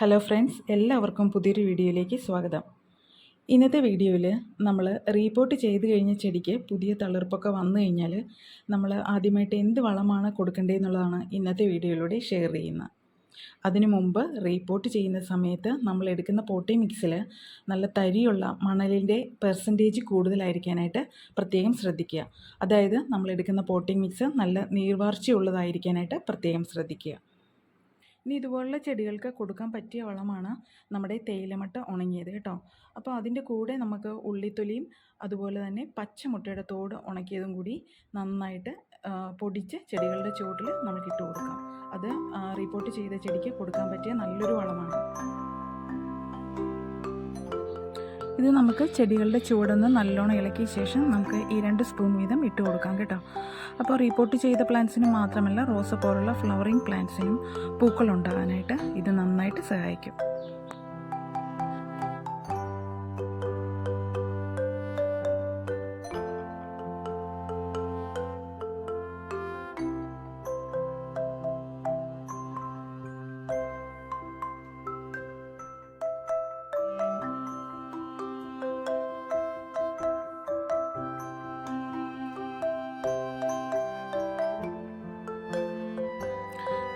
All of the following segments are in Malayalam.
ഹലോ ഫ്രണ്ട്സ് എല്ലാവർക്കും പുതിയൊരു വീഡിയോയിലേക്ക് സ്വാഗതം. ഇന്നത്തെ വീഡിയോയിൽ നമ്മൾ റീപോർട്ട് ചെയ്ത് കഴിഞ്ഞ ചെടിക്ക് പുതിയ തളിർപ്പൊക്കെ വന്നു കഴിഞ്ഞാൽ നമ്മൾ ആദ്യമായിട്ട് എന്ത് വളമാണ് കൊടുക്കേണ്ടതെന്നുള്ളതാണ് ഇന്നത്തെ വീഡിയോയിലൂടെ ഷെയർ ചെയ്യുന്നത്. അതിനു മുമ്പ് റീപോർട്ട് ചെയ്യുന്ന സമയത്ത് നമ്മൾ എടുക്കുന്ന പോട്ടി മിക്സിൽ നല്ല തരിയുള്ള മണലിന്റെ പെർസെന്റേജ് കൂടുതലായിരിക്കാനായിട്ട് പ്രത്യേകം ശ്രദ്ധിക്കുക. അതായത് നമ്മൾ എടുക്കുന്ന പോട്ടിംഗ് മിക്സ് നല്ല നീർവാർച്ചയുള്ളതായിരിക്കാനായിട്ട് പ്രത്യേകം ശ്രദ്ധിക്കുക. ഇനി ഇതുപോലുള്ള ചെടികൾക്ക് കൊടുക്കാൻ പറ്റിയ വളമാണ് നമ്മുടെ തേയിലമട്ട ഉണങ്ങിയത് കേട്ടോ. അപ്പോൾ അതിന്റെ കൂടെ നമുക്ക് ഉള്ളിത്തൊലിയും അതുപോലെ തന്നെ പച്ചമുട്ടയുടെ തോട് ഉണക്കിയതും കൂടി നന്നായിട്ട് പൊടിച്ച് ചെടികളുടെ ചുവട്ടിൽ നമുക്ക് ഇട്ട് കൊടുക്കാം. അത് റിപ്പോർട്ട് ചെയ്ത ചെടിക്ക് കൊടുക്കാൻ പറ്റിയ നല്ലൊരു വളമാണ്. ഇത് നമുക്ക് ചെടികളുടെ ചുവടൊന്ന് നല്ലോണം ഇളക്കിയ ശേഷം നമുക്ക് ഈ രണ്ട് സ്പൂൺ വീതം ഇട്ട് കൊടുക്കാം കേട്ടോ. അപ്പോൾ റിപ്പോർട്ട് ചെയ്ത പ്ലാന്റ്സിന് മാത്രമല്ല റോസ പോലുള്ള ഫ്ലവറിങ് പ്ലാന്റ്സിനും പൂക്കൾ ഉണ്ടാകാനായിട്ട് ഇത് നന്നായിട്ട് സഹായിക്കും.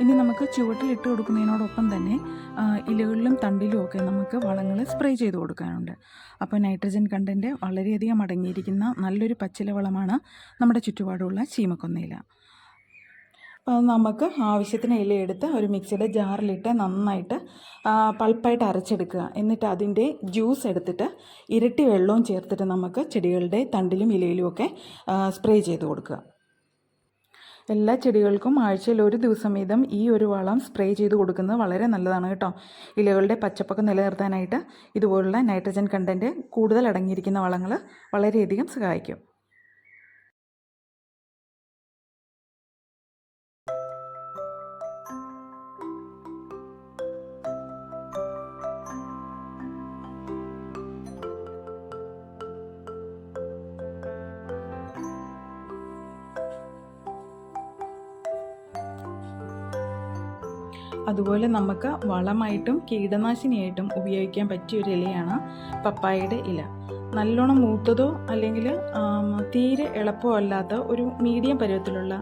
ഇനി നമുക്ക് ചുവട്ടിൽ ഇട്ട് കൊടുക്കുന്നതിനോടൊപ്പം തന്നെ ഇലകളിലും തണ്ടിലും ഒക്കെ നമുക്ക് വളങ്ങൾ സ്പ്രേ ചെയ്ത് കൊടുക്കാനുണ്ട്. അപ്പോൾ നൈട്രജൻ കണ്ടന്റ് വളരെയധികം അടങ്ങിയിരിക്കുന്ന നല്ലൊരു പച്ചില വളമാണ് നമ്മുടെ ചുറ്റുപാടുള്ള ചീമക്കൊന്നയില. അപ്പോൾ നമുക്ക് ആവശ്യത്തിന് ഇലയെടുത്ത് ഒരു മിക്സിയുടെ ജാറിലിട്ട് നന്നായിട്ട് പൾപ്പായിട്ട് അരച്ചെടുക്കുക. എന്നിട്ട് അതിന്റെ ജ്യൂസ് എടുത്തിട്ട് ഇരട്ടി വെള്ളവും ചേർത്തിട്ട് നമുക്ക് ചെടികളുടെ തണ്ടിലും ഇലയിലും ഒക്കെ സ്പ്രേ ചെയ്ത് കൊടുക്കുക. എല്ലാ ചെടികൾക്കും ആഴ്ചയിൽ ഒരു ദിവസം വീതം ഈ ഒരു വളം സ്പ്രേ ചെയ്ത് കൊടുക്കുന്നത് വളരെ നല്ലതാണ് കേട്ടോ. ഇലകളുടെ പച്ചപ്പൊക്കെ നിലനിർത്താനായിട്ട് ഇതുപോലുള്ള നൈട്രജൻ കണ്ടന്റ് കൂടുതൽ അടങ്ങിയിരിക്കുന്ന വളങ്ങൾ വളരെയധികം സഹായിക്കും. അതുപോലെ നമുക്ക് വളമായിട്ടും കീടനാശിനിയായിട്ടും ഉപയോഗിക്കാൻ പറ്റിയ ഒരു ഇലയാണ് പപ്പായയുടെ ഇല. നല്ലോണം മൂത്തതോ അല്ലെങ്കിൽ തീരെ എളുപ്പമോ അല്ലാത്ത ഒരു മീഡിയം പരുവത്തിലുള്ള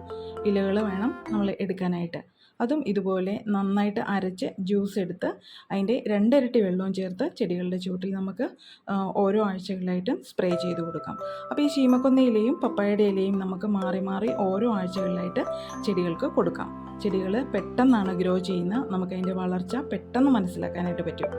ഇലകൾ വേണം നമ്മൾ എടുക്കാനായിട്ട്. അതും ഇതുപോലെ നന്നായിട്ട് അരച്ച് ജ്യൂസ് എടുത്ത് അതിന്റെ രണ്ടിരട്ടി വെള്ളവും ചേർത്ത് ചെടികളുടെ ചുവട്ടിൽ നമുക്ക് ഓരോ ആഴ്ചകളിലായിട്ടും സ്പ്രേ ചെയ്ത് കൊടുക്കാം. അപ്പോൾ ഈ ശീമക്കൊന്ന ഇലയും പപ്പായയുടെ ഇലയും നമുക്ക് മാറി മാറി ഓരോ ആഴ്ചകളിലായിട്ട് ചെടികൾക്ക് കൊടുക്കാം. ചെടികൾ പെട്ടെന്നാണ് ഗ്രോ ചെയ്യുന്നത് നമുക്ക് അതിന്റെ വളർച്ച പെട്ടെന്ന് മനസ്സിലാക്കാനായിട്ട് പറ്റും.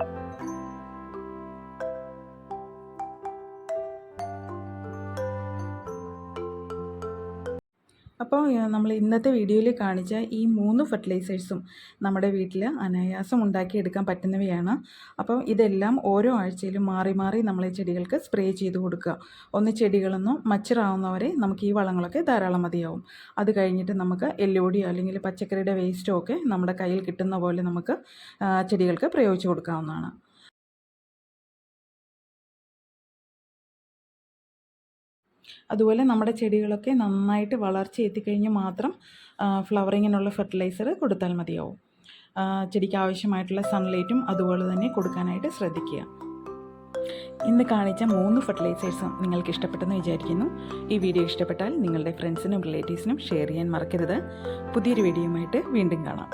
അപ്പോൾ നമ്മൾ ഇന്നത്തെ വീഡിയോയിൽ കാണിച്ച ഈ മൂന്ന് ഫെർട്ടിലൈസേഴ്സും നമ്മുടെ വീട്ടിൽ അനായാസം ഉണ്ടാക്കിയെടുക്കാൻ പറ്റുന്നവയാണ്. അപ്പോൾ ഇതെല്ലാം ഓരോ ആഴ്ചയിലും മാറി മാറി നമ്മൾ ചെടികൾക്ക് സ്പ്രേ ചെയ്ത് കൊടുക്കുക. ഒന്ന് ചെടികളൊന്നും മച്ചറാവുന്നവരെ നമുക്ക് ഈ വളങ്ങളൊക്കെ ധാരാളം മതിയാവും. അത് കഴിഞ്ഞിട്ട് നമുക്ക് എല്ലോടിയോ അല്ലെങ്കിൽ പച്ചക്കറിയുടെ വേസ്റ്റോ ഒക്കെ നമ്മുടെ കയ്യിൽ കിട്ടുന്ന പോലെ നമുക്ക് ചെടികൾക്ക് പ്രയോഗിച്ച് കൊടുക്കാവുന്നതാണ്. അതുപോലെ നമ്മുടെ ചെടികളൊക്കെ നന്നായിട്ട് വളർച്ച എത്തിക്കഴിഞ്ഞ് മാത്രം ഫ്ലവറിങ്ങിനുള്ള ഫെർട്ടിലൈസർ കൊടുത്താൽ മതിയാവും. ചെടിക്ക് ആവശ്യമായിട്ടുള്ള സൺലൈറ്റും അതുപോലെ തന്നെ കൊടുക്കാനായിട്ട് ശ്രദ്ധിക്കുക. ഇന്ന് കാണിച്ച മൂന്ന് ഫെർട്ടിലൈസേഴ്സും നിങ്ങൾക്ക് ഇഷ്ടപ്പെട്ടെന്ന് വിചാരിക്കുന്നു. ഈ വീഡിയോ ഇഷ്ടപ്പെട്ടാൽ നിങ്ങളുടെ ഫ്രണ്ട്സിനും റിലേറ്റീവ്സിനും ഷെയർ ചെയ്യാൻ മറക്കരുത്. പുതിയൊരു വീഡിയോയുമായിട്ട് വീണ്ടും കാണാം.